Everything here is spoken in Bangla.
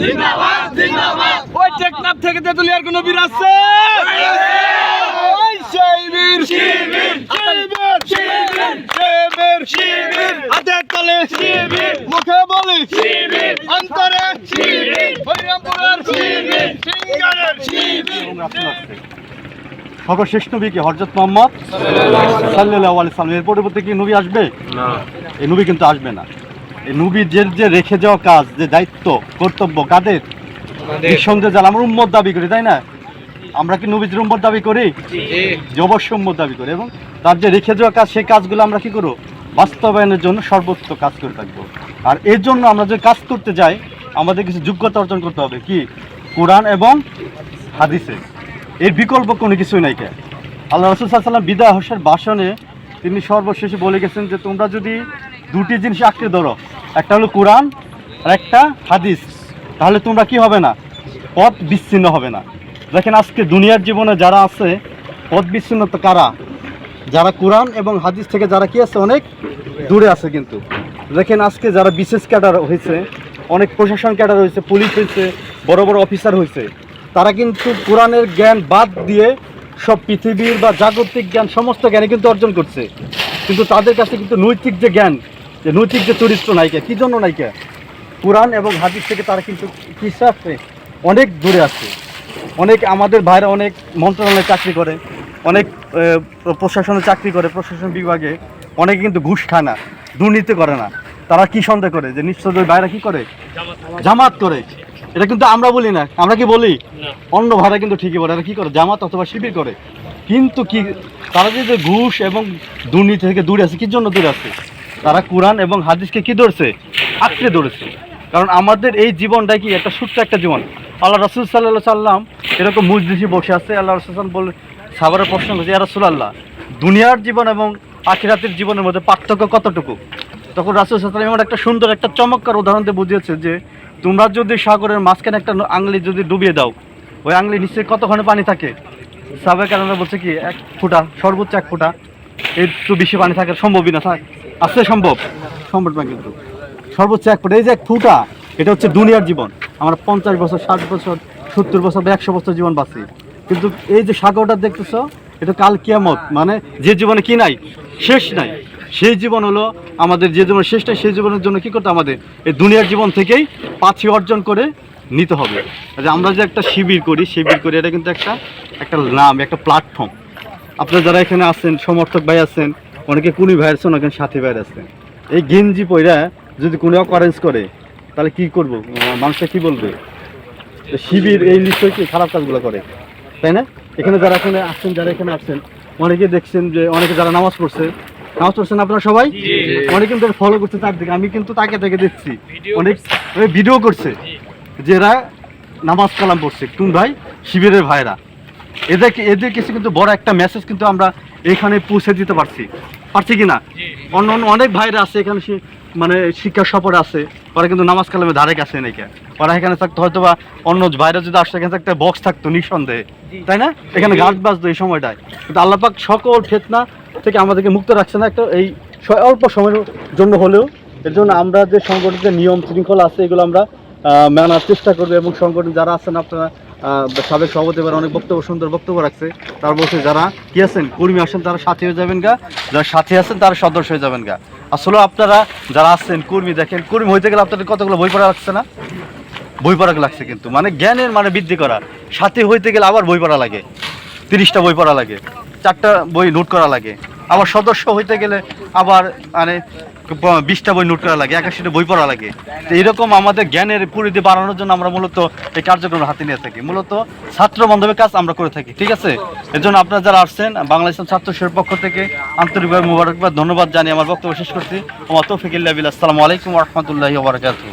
জিন্দাবাদ জিন্দাবাদ। ওই টেকনাফ থেকে তেতুলিয়ার কোনো বীর আছে? ওই শিবির শিবির, শিবির শিবির, শিবির। শিবির, হাতের তলে শিবির, মুখে বলি শিবির, অন্তরে শিবির, হরিরামপুরের শিবির, সিঙ্গারের শিবির। সর্বশেষ নবী কি হরজত মোহাম্মদ? সাল্লাহ আলি সাল্লাম। এর পরবর্তী কি নবী আসবে? এই নবী কিন্তু আসবে না। নবীর যে যে রেখে যাওয়া কাজ যে দায়িত্ব কর্তব্য কাদের? নিঃসন্দেহে যারা আমরা উম্মত দাবি করি তাই না? আমরা কি নবীজির উম্মত দাবি করি? যে অবশ্যই উম্মত দাবি করি। এবং তার যে রেখে যাওয়া কাজ সেই কাজগুলো আমরা কি করব? বাস্তবায়নের জন্য সর্বোচ্চ কাজ করে থাকব। আর এর জন্য আমরা যে কাজ করতে যাই আমাদের কিছু যোগ্যতা অর্জন করতে হবে। কি? কোরআন এবং হাদিসে। এর বিকল্প কোনো কিছুই নাই কে? আল্লাহ রসুল সাল্লাম বিদায় হোসের ভাষণে তিনি সর্বশেষে বলে গেছেন যে তোমরা যদি দুটি জিনিস আঁকড়ে ধরো। একটা হলো কোরআন, আর একটা হাদিস। তাহলে তোমরা কি হবে না? পথ বিচ্ছিন্ন হবে না। দেখেন আজকে দুনিয়ার জীবনে যারা আছে, পথ বিচ্ছিন্ন তো কারা? যারা কোরআন এবং হাদিস থেকে যারা কি আছে? অনেক দূরে আছে কিন্তু। দেখেন আজকে যারা বিশেষ ক্যাডার হয়েছে, অনেক প্রশাসন ক্যাডার হয়েছে, পুলিশ হয়েছে, বড় বড় অফিসার হয়েছে, তারা কিন্তু কোরআনের জ্ঞান বাদ দিয়ে সব পৃথিবীর বা জাগতিক জ্ঞান, সমস্ত জ্ঞানে কিন্তু অর্জন করছে। কিন্তু তাদের কাছে কিন্তু নৈতিক যে জ্ঞান যে নৈতিক যে চরিত্র নায়িকা কী জন্য নায়িকা? কোরআন এবং হাদিস থেকে তারা কিন্তু কি আছে? অনেক দূরে আছে। অনেক আমাদের ভাইরা অনেক মন্ত্রণালয়ে চাকরি করে অনেক প্রশাসনে চাকরি করে প্রশাসন বিভাগে। অনেকে কিন্তু ঘুষ খায় না দুর্নীতি করে না। তারা কি সন্দেহ করে? যে নিশ্চয় ভাইরা কি করে? জামাত করে। এটা কিন্তু আমরা বলি না। আমরা কি বলি? অন্য ভাইরা কিন্তু ঠিকই বলে। এরা কি করে? জামাত অথবা শিবির করে। কিন্তু কি তারা যে যে ঘুষ এবং দুর্নীতি থেকে দূরে আছে কি জন্য দূরে আছে? তারা কোরআন এবং হাদিসকে কি ধরছে? আঁকড়ে ধরেছে। কারণ আমাদের এই জীবনটা কি একটা ছোট্ট একটা জীবন? আল্লাহ রসুল সাল্লাহ সাল্লাম এরকম মুজলিসি বসে আছে, আল্লাহ রসুল বলে সাবারের প্রশ্ন করছে ইয়া রাসূলুল্লাহ, দুনিয়ার জীবন এবং আখিরাতের জীবনের মধ্যে পার্থক্য কতটুকু? তখন রাসুল সাল্লাম এমন একটা সুন্দর একটা চমৎকার উদাহরণ দিয়ে বুঝিয়েছে যে, তোমরা যদি সাগরের মাঝখানে একটা আংলি যদি ডুবিয়ে দাও, ওই আংলি নিশ্চয়ই কতক্ষণে পানি থাকে? সাবেক কারণে বলছে কি, এক ফুটা, সর্বোচ্চ এক ফুটা। এর বেশি পানি থাকার সম্ভবই না, থাক। আসলে সম্ভব? সম্ভব না কিন্তু সর্বোচ্চ এক ফুটা, এই যে এক ফুটা, এটা হচ্ছে দুনিয়ার জীবন। আমরা পঞ্চাশ বছর, ষাট বছর, সত্তর বছর বা একশো বছর জীবন বাঁচি। কিন্তু এই যে সাগরটা দেখতেছো, এটা কাল কিয়ামত মানে যে জীবনে কি নাই, শেষ নাই। সেই জীবন হলো আমাদের যে জীবন শেষ নাই সেই জীবনের জন্য কি করতে আমাদের? এই দুনিয়ার জীবন থেকেই পাছি অর্জন করে নিতে হবে। যে আমরা যে একটা শিবির করি শিবির করি, এটা কিন্তু একটা একটা নাম, একটা প্ল্যাটফর্ম আপনারা যারা এখানে আছেন, সমর্থক ভাই আছেন অনেকে কুনি ভাই আছেন অনেকে সাথী ভাই আছেন এই গেঞ্জি পইরা যদি কোনো অকারেন্স করে তাহলে কি করব? মানুষটা কি বলবে? শিবির এই নিশ্চয়ই কি খারাপ কাজগুলো করে তাই না? এখানে যারা এখানে আসছেন যারা এখানে আসছেন অনেকে দেখছেন যে অনেকে যারা নামাজ পড়ছে। নামাজ পড়ছেন আপনারা সবাই? অনেকে কিন্তু ফলো করছে তার দিকে আমি কিন্তু তাকে তাকে দেখছি। অনেক ভিডিও করছে যে এরা নামাজ কালাম পড়ছে। কোন ভাই? শিবিরের ভাইরা। এদেরকে এদের কিছু কিন্তু বড় একটা মেসেজ কিন্তু আমরা এখানে পৌঁছে দিতে পারছি। পারছি কি না? অন্য অন্য অনেক ভাইরা আছে এখানে মানে শিক্ষা সফরে আছে। ওরা কিন্তু নামাজ কালামে ধারে কাছে নাকি? ওরা এখানে থাকতো হয়তো বা অন্য ভাইরা যদি আসতো এখানে একটা বক্স থাকতো নিঃসন্দেহে। তাই না? এখানে গাছ বাজতো এই সময়টায়। কিন্তু আল্লাপাক সকল ফেতনা থেকে আমাদেরকে মুক্ত রাখছে না। একটা এই অল্প সময়ের জন্য হলেও এর জন্য আমরা যে সংগঠনের নিয়ম শৃঙ্খলা আছে এগুলো আমরা মানার চেষ্টা করবে এবং সংগঠন যারা আছেন আপনারা সাবেক সভাপতি এবার অনেক বক্তব্য, সুন্দর বক্তব্য রাখছে। তার বলছে, যারা কি আছেন? কর্মী আসেন, তারা সাথী হয়ে যাবেন গা। যারা সাথী আছেন, তারা সদস্য হয়ে যাবেন গা। আসলে আপনারা যারা আছেন, কর্মী দেখেন, কর্মী হইতে গেলে আপনাদের কতগুলো বই পড়া লাগছে না? বই পড়া লাগছে কিন্তু। মানে জ্ঞানের মানে বৃদ্ধি করা। সাথে হইতে গেলে আবার বই পড়া লাগে। তিরিশটা বই পড়া লাগে। চারটা বই নোট করা লাগে। আবার সদস্য হইতে গেলে আবার মানে বিশটা বই নোট করা লাগে, একাশিটা বই পড়া লাগে। এরকম আমাদের জ্ঞানের পরিধি বাড়ানোর জন্য আমরা মূলত এই কার্যক্রম হাতে নিয়ে থাকি। মূলত ছাত্র বান্ধবের কাজ আমরা করে থাকি, ঠিক আছে? এর জন্য আপনারা যারা আসছেন বাংলাদেশ ছাত্র শিবিরের পক্ষ থেকে আন্তরিকভাবে মুবারকবাদ, ধন্যবাদ জানিয়ে আমার বক্তব্য শেষ করছি। আমার তৌফিকুল্লাহ আসসালামু আলাইকুম রহমতুল্লাহি ওবরাকাতুহ